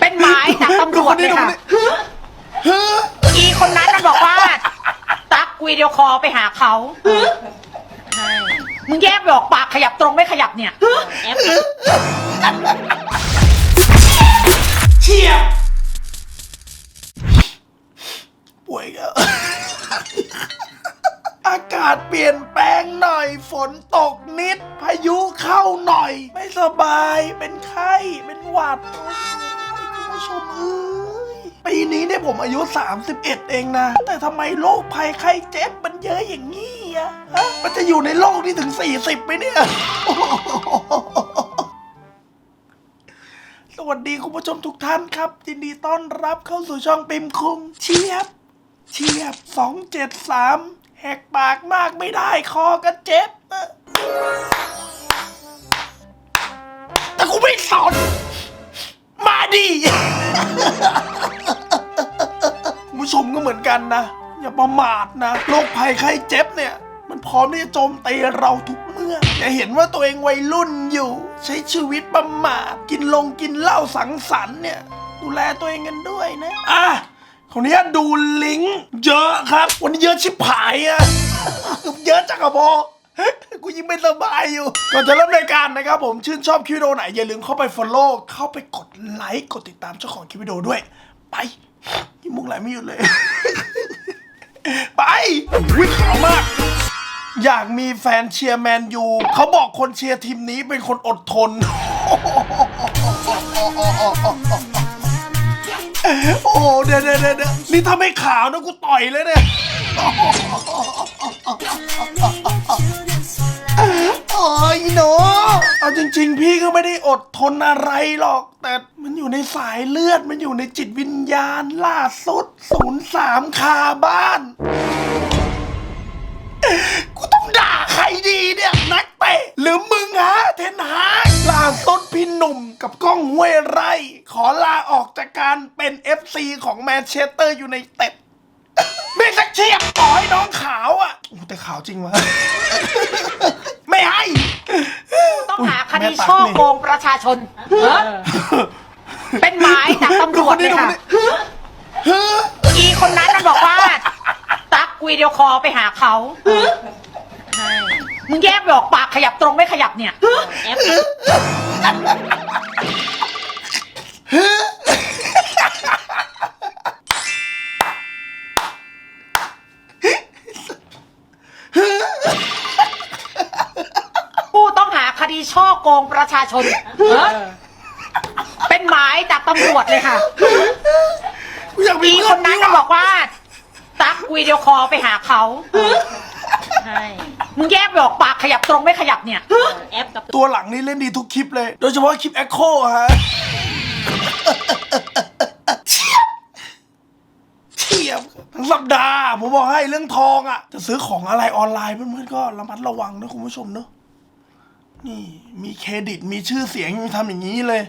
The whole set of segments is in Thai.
เป็นหมายจากตำรวจเลยค่ะอีคนนั้นมันบอกว่า ตักวิดีโอคอลไปหาเขาใช่มึงแยกไม่ออกปากขยับตรงไม่ขยับเนี่ยแอปเชียบป่วยแล้วอากาศเปลี่ยนแปลงหน่อย ฝนตกนิด พายุเข้าหน่อย ไม่สบายเป็นไข้ เป็นหวัดโอ้ยคุณ ผู้ชมเอ้ยปีนี้เนี่ยผมอายุ 31 เองนะ แต่ทำไมโรคภัยไข้เจ็บมันเยอะอย่างนี้อะฮะมันจะอยู่ในโลกนี้ถึง 40ไหมเนี่ย สวัสดีคุณผู้ชมทุกท่านครับยินดีต้อนรับเข้าสู่ช่องปิมคุงเชียบ เชียบสองเจ็ดสามแหกปากมากไม่ได้คอก็เจ็บอะแต่กูไม่สน ดิคุณผู้ชมก็เหมือนกันนะ อย่าประมาทนะโรคภัยไข้เจ็บเนี่ย มันพร้อมที่จะโจมตีเราทุกเมื่ออย่าเห็นว่าตัวเองวัยรุ่นอยู่ ใช้ชีวิตประมาทกินลงกินเหล้าสังสรรค์เนี่ย ดูแลตัวเองกันด้วยนะอะคนนี้ดูลิงก์เยอะครับ วันนี้เยอะชิบหายอะเยอะจังอะพอ กูยิ่งไม่สบายอยู่ ก่อนจะเริ่มรายการนะครับผมชื่นชอบคลิปวิดีโอไหน อย่าลืมเข้าไป follow เข้าไปกดไลค์กดติดตามเจ้าของคลิปวิดีโอด้วย ไปยิ่งมุงไหลไม่หยุดเลย ไปวิ่งขาวมาก อยากมีแฟนเชียร์แมนยูเขาบอกคนเชียร์ทีมนี้เป็นคนอดทน โอ้เดี๋ยวเดี๋ยวเดี๋ยวเดี๋ยวนี่ถ้าไม่ขาวนะกูต่อยเลยเนี่ย ยหนูเอาจริง ๆ พี่ก็ไม่ได้อดทนอะไรหรอก แต่มันอยู่ในสายเลือดมันอยู่ในจิตวิญญาณล่าสุดศูนย์สามคาบ้านกูต้องด่าใครดีเนี่ยนักเตะหรือมึงฮะเทนฮากล่าสุดพี่หนุ่มกับก้องห้วยไร่ ขอลาออกจากการเป็น FC ของแมนเชสเตอร์อยูไนเต็ดไม่สักเชียบต่อให้น้องขาวอะแต่ขาวจริงวะ ไม่ให้ ต้องหาคดีช่อโกงประชาชนเออเป็นหมายจากตำรวจเลยค่ะอีคนนั้นมันบอกว่า ตักวิดีโอคอลไปหาเขาใช่มึงแยกไม่ออกปากขยับตรงไม่ขยับเนี่ยแอป ผู้ต้องหาคดี ช่อโกงประชาชนเออเป็นหมายจากตำรวจเลยค่ะ กูอยากมีอีเพื่คอนนนั้นนี่มันว่ะบอกว่า ตักวิดีโอคอลไปหาเขา ใช่มึงแยกไม่ออกปากขยับตรงไม่ขยับเนี่ยแอปกับตัวหลังนี่เล่นดีทุกคลิปเลย โดยเฉพาะคลิปแอคโคฮะเฉียบเฉียบทั้งสัปดาห์ผมบอกให้เรื่องทองอะ จะซื้อของอะไรออนไลน์เพื่อนๆก็ระมัดระวังนะคุณผู้ชมเนอะ นี่มีเครดิตมีชื่อเสียงยังทำอย่างนี้เลย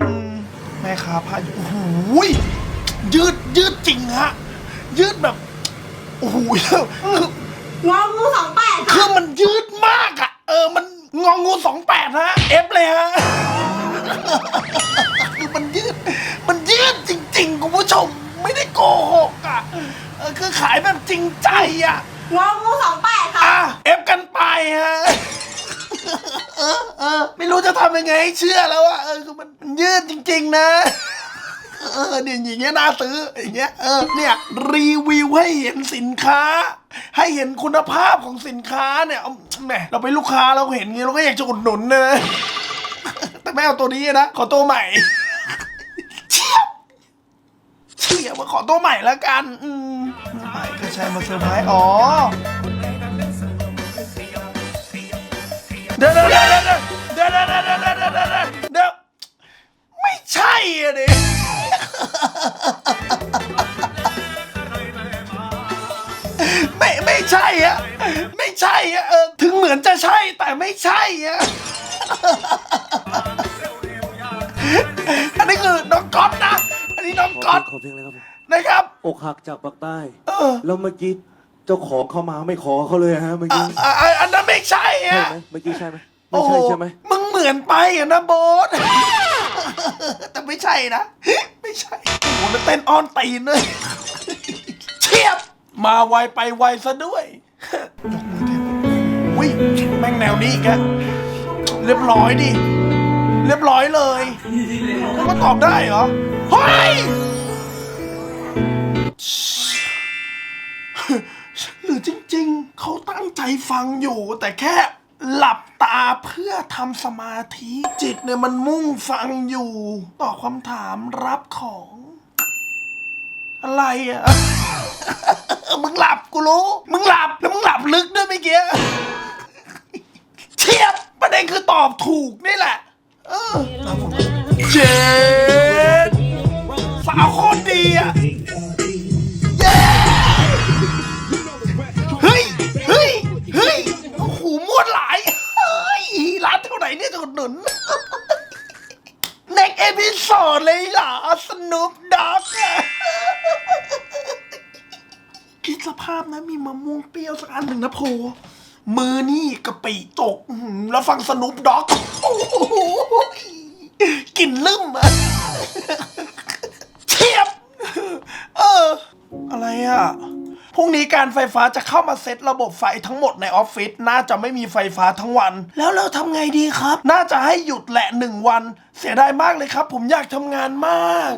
อืมแม่ค้าผ้าโอ้โหยยืดยืดจริงฮะ ยืดแบบ โอ้โหคืององูสองแปดคือมันยืดมากอะเออ มันงองูสองแปดฮะ เอฟเลยฮะ คือมันยืด มันยืดจริงๆ คุณผู้ชม ไม่ได้โกหกอะเออคือขายแบบจริงใจอะงองูสองแปดค่ะ อะ เอฟกันไปฮะ เออเออไม่รู้จะทำยังไงให้เชื่อแล้วอะเออคือมันมันยืดจริง ๆ นะ เออเนี่ยอย่างเงี้ยน่าซื้ออย่างเงี้ยเออเนี่ยรีวิวให้เห็นสินค้า ให้เห็นคุณภาพของสินค้าเนี่ยเอาแหมเราเป็นลูกค้าเราเห็นงี้เราก็อยากจะอุดหนุนนะ แต่ไม่เอาตัวนี้นะขอตัวใหม่ เชียบเชียบมาขอตัวใหม่แล้วกัน อืมใหม่ก็ใช่มาเซอร์ไพรส์อ๋อ เดี๋ยวเดี๋ยวเดี๋ยวเดี๋ยวเดี๋ยวเดี๋ยวเดี๋ยวเดี๋ยวเดี๋ยวเดี๋ยวไม่ใช่อะดิไม่ไม่ใช่อะไม่ใช่อะเออถึงเหมือนจะใช่แต่ไม่ใช่อะอันนี้คือน้องก๊อตนะ อันนี้น้องก๊อตขอเพลงเลยครับผมนะครับอกหักจากปากใต้ เออ แล้วเมื่อกี้ เจ้าของเข้ามาไม่ขอเขาเลยฮะเมื่ออะกี้อะอะอันนั้นไม่ใช่ใช่อะไหมเมื่อกี้ใช่ไหมไม่โอ้โหใช่ใช่ไหมมึงเหมือนไปอะนะโบ๊ทเอแต่ไม่ใช่นะ ไม่ใช่โอ้โหแล้วเต้นอ้อนตีนเลยเชียบ มาไวไปไวซะด้วย ยกมือเทียบอุ้ยแม่งแนวนี้อีกอะเรียบร้อยดิ เรียบร้อยเลยแล้วมันตอบได้เหรอ เฮ้ย เขาตั้งใจฟังอยู่ แต่แค่หลับตาเพื่อทำสมาธิจิตเนี่ยมันมุ่งฟังอยู่ตอบคำถามรับของ อะไรอะ มึงหลับกูรู้ มึงหลับแล้วมึงหลับลึกด้วยเมื่อกี้เทียบประเด็นคือตอบถูกนี่แหละ เออเจ็ดสาวโคตรดีอะ่อเลยเหรอสนุปด็อกคิดสภาพนะมีมะม่วงเปรี้ยวสักอันหนึ่งนะโพ มือนี่กะปิตกอื้อหือแล้วฟังสนุปด็อกโอ้โหกลิ่นลืมอะเทียบ เออ อะไรอะ พรุ่งนี้การไฟฟ้าจะเข้ามาเซตระบบไฟทั้งหมดในออฟฟิศน่าจะไม่มีไฟฟ้าทั้งวัน แล้วเราทำไงดีครับ น่าจะให้หยุดแหละหนึ่งวัน เสียดายมากเลยครับ ผมอยากทำงานมาก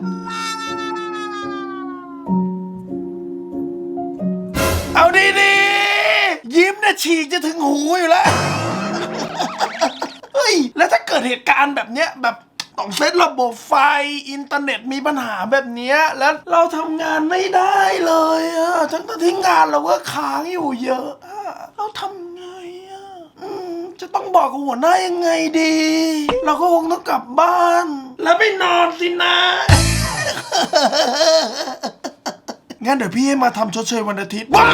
เอาดีๆ ยิ้มเนี่ยฉีกจะถึงหูอยู่แล้ว เฮ้ย แล้วถ้าเกิดเหตุการณ์แบบเนี้ยแบบ ต้องเซตระบบไฟอินเทอร์เน็ตมีปัญหาแบบนี้แล้วเราทำงานไม่ได้เลยอะทั้งที่งานเราก็ค้างอยู่เยอะอะเราทำไงอะอืมจะต้องบอกกับหัวหน้ายังไงดี เราก็คงต้องกลับบ้าน แล้วไปนอนสินะ งั้นเดี๋ยวพี่ให้มาทำชดเชยวันอาทิตย์ว้า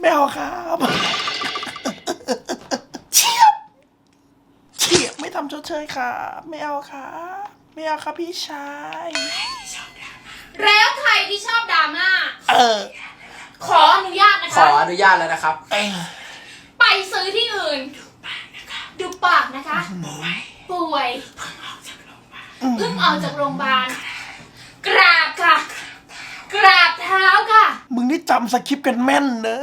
ไม่เอาครับ เฉียบ เฉียบไม่ ทำชดเชยครับไม่เอาครับไม่เอาครับพี่ชาย แล้วใครที่ชอบดราม่าเออ ขออนุญาตนะขอคะ อนุญาตแล้วนะครับ เออ ไปซื้อที่อื่น ดูปากนะคะ ป่วย เพิ่งออกจากโรงพยาบาล กราบค่ะ กราบเท้าค่ะ มึงนี่จำสคริปต์กันแม่นเนอะ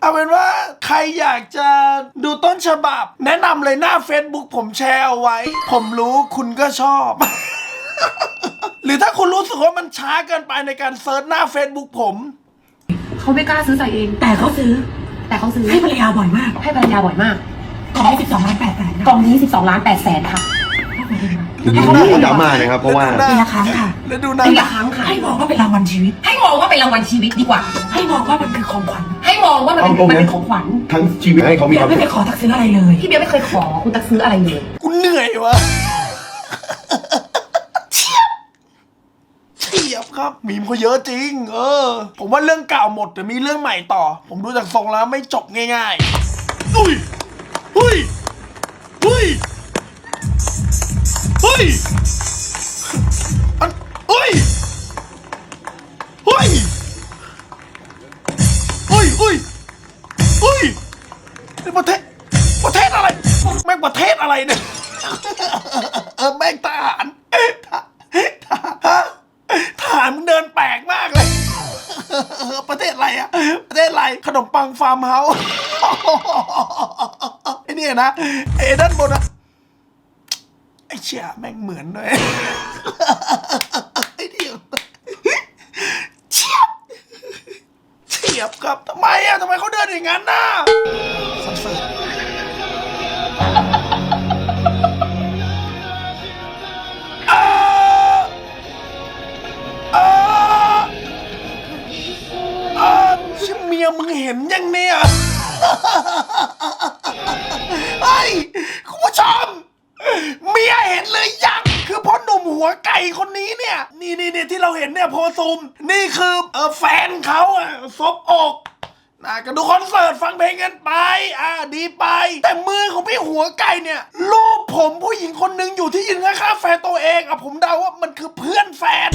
เอาเป็นว่าใครอยากจะดูต้นฉบับ แนะนำเลยหน้า Facebook ผมแชร์เอาไว้ ผมรู้คุณก็ชอบ หรือถ้าคุณรู้สึกว่ามันช้าเกินไปในการเซิร์ชหน้า Facebook ผม เขาไม่กล้าซื้อใส่เอง แต่เขาซื้อ แต่เขาซื้อให้ภรรยาบ่อยมากให้ภรรยาบ่อยมาก กล่องละสิบสองล้านแปดแสนกล่องนี้12ล้าน8แสนค่ะคือน่าจะดราม่านะครับ เพราะว่า ปีละครั้งค่ะแล้วดูหน้าปีละครั้งค่ะให้มองว่าเป็นรางวัลชีวิต ให้มองว่าเป็นรางวัลชีวิตดีกว่า ให้มองว่ามันคือของขวัญ ให้มองว่ามันเป็นเอาตรงมันนั้เป็นนของขวัญทั้งชีวิตให้เขามีเดี๋คยววามไม่สุไปขขอทักซื้ออะไรเลย พี่เบียร์ไม่เคยขอคุณตักซื้ออะไรเลย กูเหนื่อยวะเฉียบเฉียบครับ มีมเขาเยอะจริง เออ ผมว่าเรื่องเก่าหมดแต่มีเรื่องใหม่ต่อ ผมดูจากทรงแล้วไม่จบง่ายๆ อุ้ยอุ้ยอุ้ยอุ้ยอันอุ้ยอุ้ย อุ้ยอุ้ยนี่ประเทศประเทศอะไรแม่งประเทศอะไรเนี่ยเออแม่งทหารทหารทหารมึงเดินแปลกมากเลย ประเทศอะไรอะประเทศอะไรขนมปังฟาร์มเฮาส์ไอ้นี่นะไอ้ด้านบนอะไอ้เชี่ยแม่งเหมือนเลย ไอ้เดียวเฉียบเฉียบครับทำไมอะทำไมเขาเดิน อย่างนั้นนะสันเสริญเออชิเมียมึงเห็นยังเนี่ยเฮ้ยคุณผู้ชมเมียเห็นเลยยังคือพ่อหนุ่มหัวไก่คนนี้เนี่ย นี่นี่นี่ที่เราเห็นเนี่ยโพซูมนี่คือเออแฟนเขาอะซบอก นะก็ดูคอนเสิร์ตฟังเพลงกันไป อ่าดีไป แต่มือของพี่หัวไก่เนี่ยรูปผมผู้หญิงคนหนึ่งอยู่ที่ยืนข้างแฟนตัวเองอะผมเดาว่ามันคือเพื่อนแฟน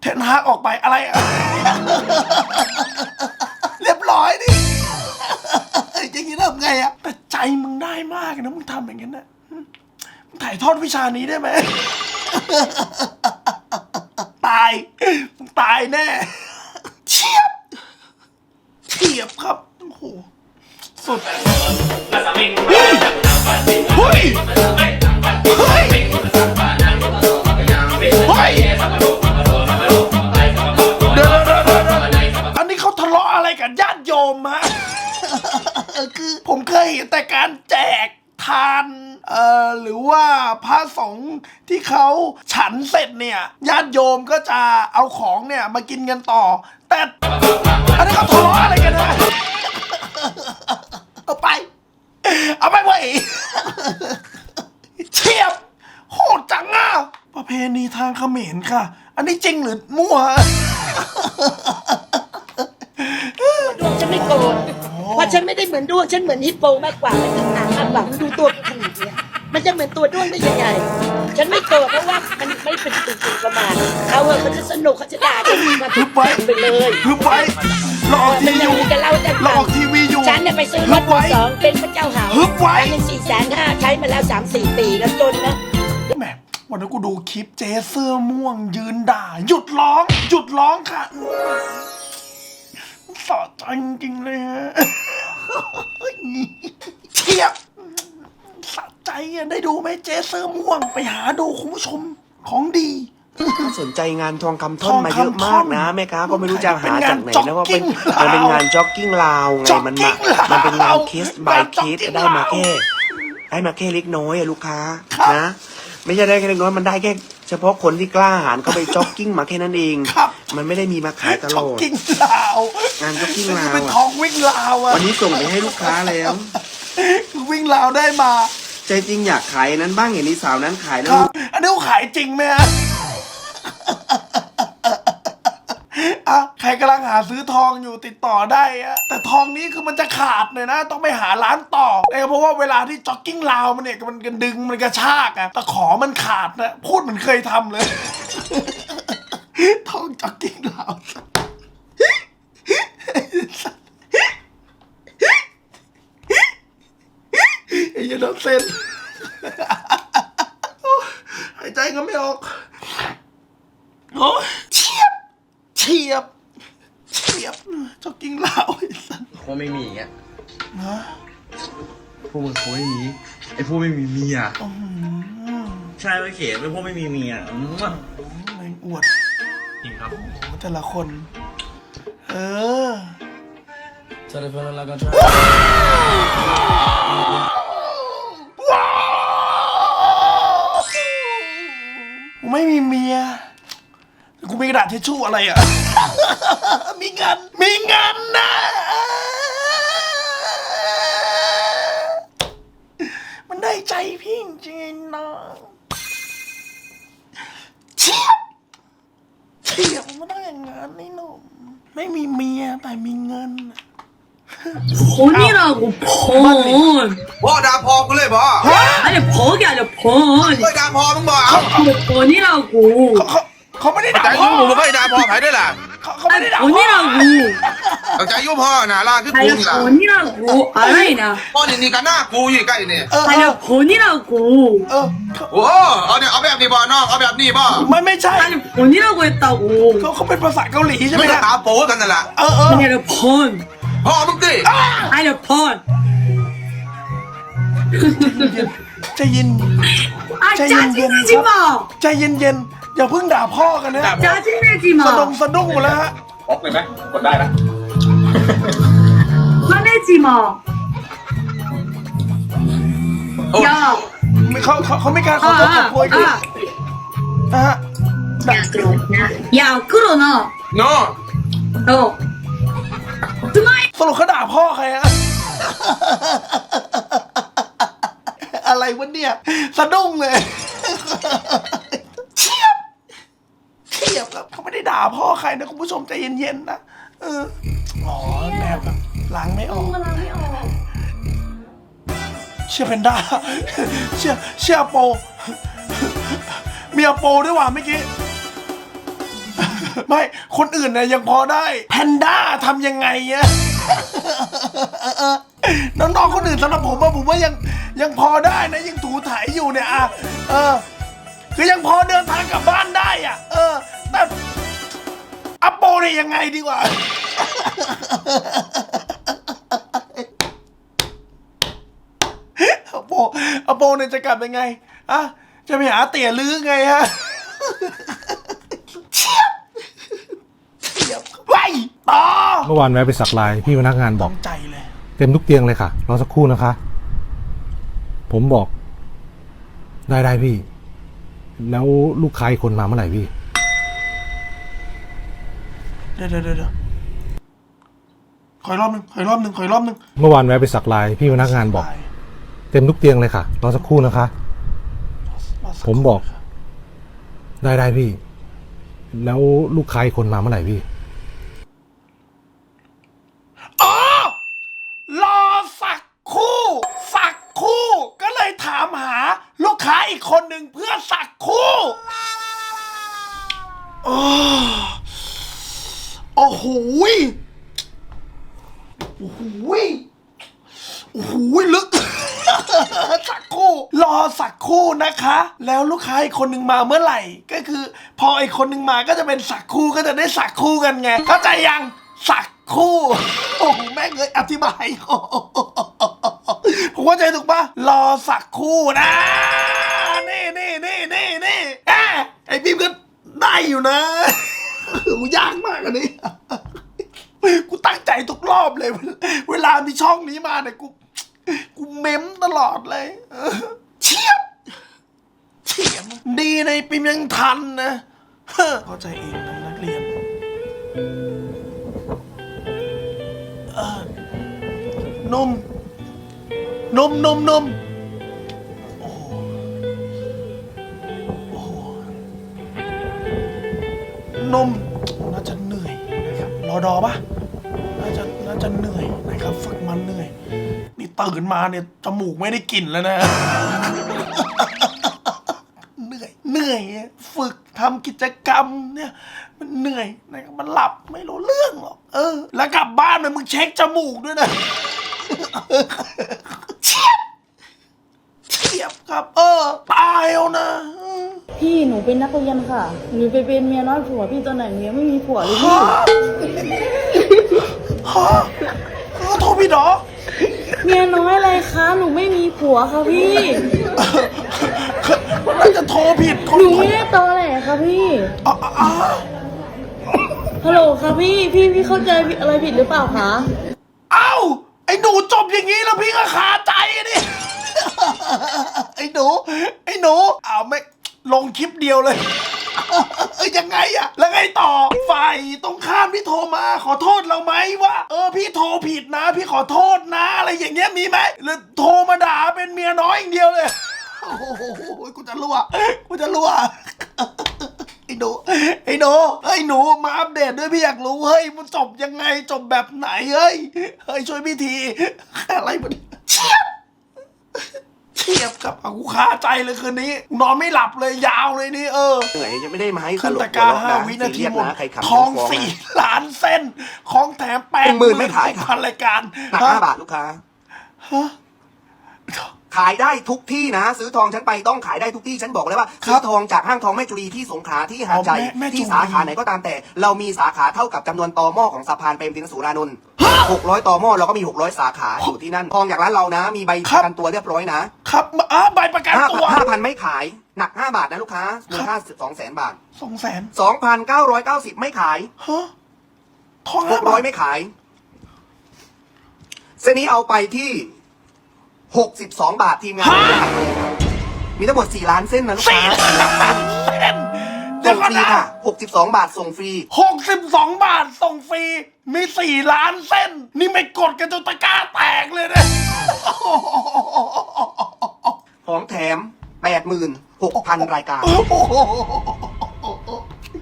เทนฮากออกไปอะไร ไงอะแต่ใจมึงได้มากนะมึงทำอย่างนั้นนะมึงถ่ายทอดวิชานี้ได้ไหม ตายมึงตายแน่เฉียบเฉียบครับ โอ้โห สุด เฮ้ย เฮ้ย เฮ้ย เฮ้ย เดี๋ยวเดี๋ยวเดี๋ยวอันนี้เขาทะเลาะอะไรกับญาติโยมฮะ คือผมเคยเห็นแต่การแจกทานเอ่อหรือว่าพระสงฆ์ที่เขาฉันเสร็จเนี่ยญาติโยมก็จะเอาของเนี่ยมากินกันต่อ แต่อันนี้เขาทะเลาะอะไรกันนะเอาไป เอาไปไว้เฉียบโหดจังอะประเพณีทางเขมรค่ะ อันนี้จริงหรือมั่ว ฉันไม่ได้เหมือนดวงฉันเหมือนฮิปโปมากกว่ามันถึงหนังมากกว่ามันดูตัวขนาดเนี้ยมันจะเหมือนตัวด้วงได้ยังไง ฉันไม่โกรธเพราะว่ามันไม่เป็นสิ่งสิ่งประมาทเอาเถอะมันจะสนุกเขาจะด่ากันมาฮึบไว้ไปเลยฮึบไว้หลอกมัทีนอยังยู่มีกันเล่าแต่หลฟัองกทีวีอยู่ฉันเนี่ยไปซื้อรฮึถบมือไว้สองเป็นพระเจ้าเหาฮึบไว้ อันหนึ่งสี่แสนห้าใช้มาแล้วสามสี่ปีแล้วจนนะ แหมวันนั้นกูดูคลิปเจ๊เสื้อม่วงยืนด่า หยุดร้อง หยุดร้องค่ะสอดใจจริงๆเลยฮะ เทียบสะใจอะได้ดูไหมเจ๊เสื้อม่วงไปหาดูคุณผู้ชมของดีสนใจงานทองคำท่อนมาเยอะมากนะแม่ค้าก็ไม่รู้จะหาจากไหนนะว่าเป็นเป็มันนงานเป็นงานจ็อกกิ้งลาวไงจ็อกมันกิ้มางลาวมันเป็นงานเคสบายงานเคจ็อกสกิ้งได้มาลาวแค่ ได้มาแค่เล็กน้อยอะลูกค้าครับนะ ไม่ใช่ได้แค่เล็กน้อยมันได้แค่ เฉพาะคนที่กล้าหาญเข้าไปจ็อกกิ้งมาแค่นั้นเอง ครับ มันไม่ได้มีมาขายตลจ็อกอด กิ้งลาวงานจ็อกกิ้งลาวเป็นอะทองวิ่งลาวอะวันนี้ส่งไปให้ลูกค้าแล้ววิ่งลาวได้มาใจจริงอยากขายอันนั้นบ้างเห็นนี่สาวนั้นขายแล้คว รับอันนี้เขาขายจริงไหมฮะ อะใครกำลังหาซื้อทองอยู่ติดต่อได้อะแต่ทองนี้คือมันจะขาดเลยนะ ต้องไปหาร้านต่อเอยเพราะว่าเวลาที่จ็อกกิ้งลาวมันเนี่ยมันกันดึงมันกระชากอะแต่ขอมันขาดนะพูดเหมือนเคยทำเลย ทองจ็อกกิ้งลาวไอ้ยันเส้นหายใจก็ไม่ออกโอ้ เฉียบเฉียบเฉียบจ็อกกิ้งลาวไอ้สัสพวกไม่มีอะนะพวกมึงคงไม่มีไอ้พวกไม่มีเมียอื้อหือใช่ไว้เขียนไอ้พวกไม่มีเมียอืมแรงอวดจริงครับโอ้แต่ละคน เออ ว้าวกูไม่มีเมีย กูมีกระดาษทิชชู่อะไรอ่ะ มีเงิน มีเงินนะ มันได้ใจพี่จริงๆนะเฉียบเฉียบมันต้องอย่างนั้นนี่หนุ่มไม่มีเมียแต่มีเงิน 번이라고 번. พ่อด่าพอกูเลยบ่ 아니 버기 아니라 번. เฮ้ยด่าพอมึงบ่ 근데 번이라고. เขา เขาไม่ได้ด่า ใจ พ่ ยุ่ อง มึงไม่ด่าพอไผด้วยล่ะ เขาเขาไม่ได้ 아니 ด่าพ่อ 번이라고. เอาใจยุ่งพ่อน่ะล่าคือกู 아니 นี่ล่ะ 번이라고. 알아이나. พ่อนี่นี่กันหน้ากูอยู่ใกล้นี่ เออเอ 아니 อ 번이라고. เออเขา โอ้เอาเนี่ยเอาแบบนี้บ่น้องเอาแบบนี้บ่ ไม่ไม่ใช่ 아니 번이라고 했다고. เขาเขาเป็นภาษาเกาหลีใช่ไหม ไม่ได้ ฮะ ตาโป้กันนั่นแหละ เออเออ 아니라 번. พ่อมึงดิ 아니라 번. ใจเย็น 아 짜증내지 마. ใจเย็นเย็นๆ อย่าเพิ่งด่าพ่อกันนะ 짜증내지 สะดง 마. สะดุ้งหมดแล้วฮะ ออกเลยไหมกดได้นะ 화내지 마. โอ้ย 야. ไม่เขาเขาเขาไม่กล้าเขาจะขอ 아, โพยกัน 아. นะฮะ 야 끌어놔. โน่ 너. 스마일. สรุปเขาด่าพ่อใครฮะ อะไรวะเนี่ยสะดุ้งเลย ด่าพ่อใครนะคุณผู้ชมใจเย็นๆนะเอออ๋อแม่แบบล้างไม่ออกเชื่อเพนด้า เชื่อเชื่อโป มีอโปด้วยว่ะเมื่อกี้ ไม่ คนอื่นเนี่ยยังพอได้ แพนด้าทำยังไงอะน้องๆคนอื่นสำหรับผมว่าผมว่ายังยังพอได้นะยังถูถ่ายอยู่เนี่ยอะเออ คือยังพอเดินทางกลับบ้านได้อะเออ แต่ อัปโปเนี่ยยังไงดีกว่า อัปโปอัปโปเนี่ยจะกลับยังไงอะจะไปหาเตี่ยลือไงฮะเชียบเชียบไว้ต่อเมื่อวานแวะไปสักลายพี่พนักงานบอก ใจเลย เต็มทุกเตียงเลยค่ะรอสักครู่นะคะ ผมบอก ได้ได้พี่ แล้วลูกค้าอีกคนมาเมื่อไหร่พี่เดี๋ยวเดี๋ยวเดี๋ยวขออีกรอบหนึ่งขออีกรอบหนึ่งขออีกรอบหนึ่งเมื่อวานแวะไปสักลายพี่พนักงานบอก เต็มทุกเตียงเลยค่ะรอสักครู่นะคะ ผมบอก ได้ได้พี่ แล้วลูกค้าอีกคนมาเมื่อไหร่พี่ อ๋อรอสักครู่ สักคู่ ก็เลยถามหา ลูกค้าอีกคนหนึ่งเพื่อสักคู่โอ้โอ้โหยโอ้โหยโอ้โหยลึก สักคู่ รอสักคู่ นะคะ แล้วลูกค้าอีกคนหนึ่งมาเมื่อไหร่ ก็คือ พออีกคนหนึ่งมาก็จะเป็นสักคู่ก็จะได้สักคู่กันไง เข้าใจยังสักคู่ โอ้โหแม่งเลยอธิบายผมเข้าใจถูกปะรอสักคู่นะนี่นี่นี่นี่นี่ไอ้พิมก็ได้อยู่นะโอ้ยากมากอันนี้กูตั้งใจทุกรอบเลย เวลามีช่องนี้มาเนี่ยกู กูเม้มตลอดเลยเออเฉียบ เฉียดีในปิมยังทันนะเข้าใจเองนะนักเรียนนม นมนมนมโอ้โหโอ้โหนมน่าจะเหนื่อยนะครับรอดอปะน่าจะน่าจะเหนื่อยนะครับ ฝึกมันเหนื่อย นี่ตื่นมาเนี่ยจมูกไม่ได้กลิ่นแล้วนะ ทำกิจกรรมเนี่ยมันเหนื่อยนะครับมันหลับไม่รู้เรื่องหรอกเออ แล้วกลับบ้านเนี่ยมึงเช็คจมูกด้วยนะเฉียบเฉียบครับ เออ ตายเอานะอืมพี่หนูเป็นนักเรียนค่ะ หนูไปเป็นเมียน้อยผัวพี่ตอนไหนเมียไม่มีผัวเลยพี่ ฮะฮะขอโทษพี่ดอ เมียน้อยอะไรคะ หนูไม่มีผัวค่ะพี่ มันน่าจะโทรผิดคน หนูไม่ได้ต อแหลค่ะพี่อะอะอะฮัลโหลค่ะพี่ พี่พี่เข้าใจอะไรผิดหรือเปล่าคะเอ้าไอ้หนูจบอย่างนี้แล้วพี่ก็คาใจอะดิไอ้หนูไอ้หนูอ้าวไม่ลงคลิปเดียวเลยเอ้ยยังไงอะแล้วไงต่อฝ่ายตรงข้ามที่โทรมา ขอโทษเราไหมว่า เออพี่โทรผิดนะ พี่ขอโทษนะอะไรอย่างเงี้ยมีไหมหรือโทรมาด่าเป็นเมียน้อยอย่างเดียวเลยโอ้โหกูจะรั่วกูจะรั่ว ไอ้หนูไอ้หนูไอ้หนูมาอัปเดตด้วยพี่อยากรู้เฮ้ยมันจบยังไงจบแบบไหนเฮ้ยเฮ้ยช่วยพี่ทีอะไรมันเฉียบเฉียบกับเอากูคาใจเลยคืนนี้ นอนไม่หลับเลยยาวเลยนี่เออเหนื่อยยังไม่ได้มาให้ขึ้นลตะกร้าห้าวินาทีหมดใครขำทองฟ้นะสี่ล้านเส้น ของแถมแปดเป็นหมื่นไม่ขายครับพันรายการหนักห้าบาทลูกค้าฮะ ขายได้ทุกที่นะ ซื้อทองฉันไปต้องขายได้ทุกที่ฉันบอกเลยว่าซื้อทองจากห้างทองแม่จุลีที่สงขลาที่หาดใหญ่อ๋อแม่แม่จุลีที่สาขาไหนก็ตามแต่ เรามีสาขาเท่ากับจำนวนตอหม้อของสะพานเปรมตินสุรานนท์หกร้อยตอหม้อเราก็มีหกร้อยสาขาอยู่ที่นั่นทองจากร้านเรานะ มีใบประกันตัวเรียบร้อยนะครับอะใบประกันห้าตัพัวนห้าพันไม่ขายหนักห้าบาทนะลูกค้ามูลค่าสองแสนบาทสองแสนสองพันเก้าร้อยเก้าสิบไม่ขาย ฮะทองหห้ากร้บาอยท ไม่ขาย เส้นนี้เอาไปที่ หกสิบสองบาททีมงาน มีทั้งหมดสี่ล้านเส้นนะลูกสี่ค้าล้านเส้นเดี๋ยส่วงก่อนฟรีนะค่ะหกสิบสองบาทส่งฟรี หกสิบสองบาทส่งฟรี มีสี่ล้านเส้น นี่ไม่กดกันจนตะกร้าแตกเลยนะ ของแถมแปดหมื่นหกพันรายการโอ้โห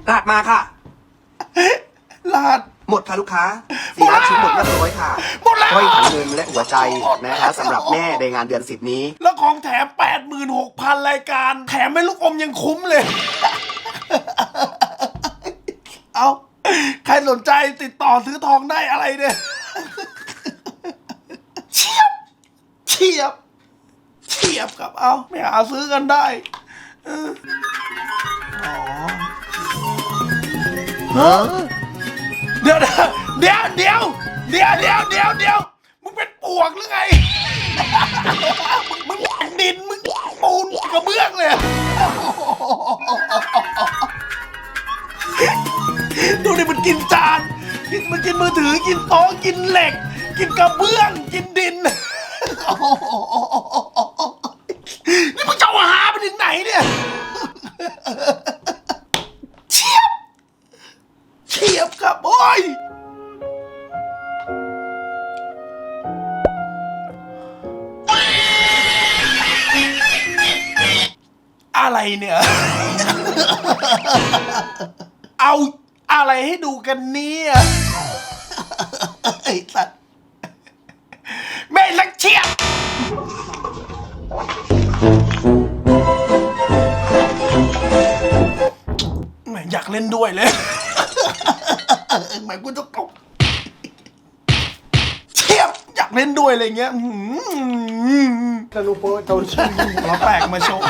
รหัสมาค่ะ ลาด หมดค่ะลูกค้าสี่ล้านชิ้นหมดเรียบร้อยค่ะหมดแล้วห้อยขันเงินและหัวใจนะคะสำหรับแม่ในงานเดือนสิบนี้ แล้วของแถมแปดหมื่นหกพันรายการ แถมไม่ลูกอมยังคุ้มเลย เอาใครสนใจติดต่อซื้อทองได้อะไรเนี่ยเฉียบเฉียบเฉียบครับเอาไม่หาซื้อกันได้เอออ๋อฮะเดี๋ยวเดี๋ยวเดี๋ยวเดี๋ยวเดี๋ยวเดี๋ยวเดี๋ยวมึงเป็นปวกหรือไงมึงมึงดินมึงปูนกระเบื้องเลยดูดิมันกินจานกินมันกินมือถือกินโต๊ะกินเหล็ก กินกระเบื้องกินดินนี่มึงจะเอาหาไปถึงไหนเนี่ย อะไรเนี่ย เอาอะไรให้ดูกันเนี่ยไอ้สัตว์ไม่ลักเชียบแหม่อยากเล่นด้วยเลยแหมกูจะตกเชียบอยา กเล่นด้วยอะไรเงี้ยอื้อหือทะลุโป๊ะโดนชิ้นหัวแตกมาโชว์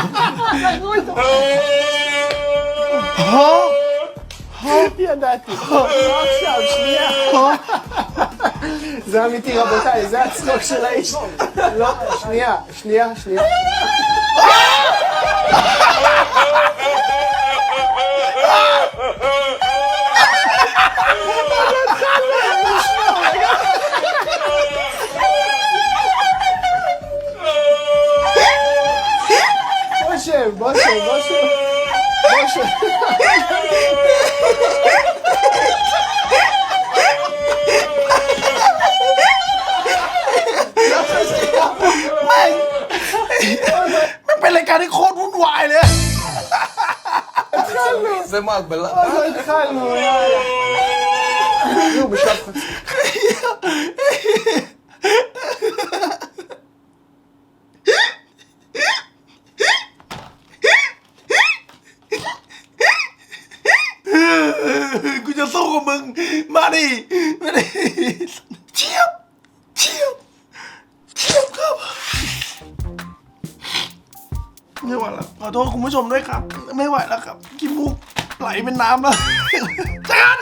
ฮะ变态底，我想吃。Zamítí ho pořád, zaskočilejš. No, šnia, šnia, šnia. Ah! שב. בוא שב. แม่งมันเป็นรายการที่โคตรวุ่นวายเลย זה מה, הגבלה? עוד לא התחלנו, יאללה. ดิมาดิเชียบเชียบเชียบครับไม่ไหวแล้วขอโทษคุณผู้ชมด้วยครับ ไม่ไหวแล้วครับกินมุกไหลเป็นน้ำแล้วจอกัน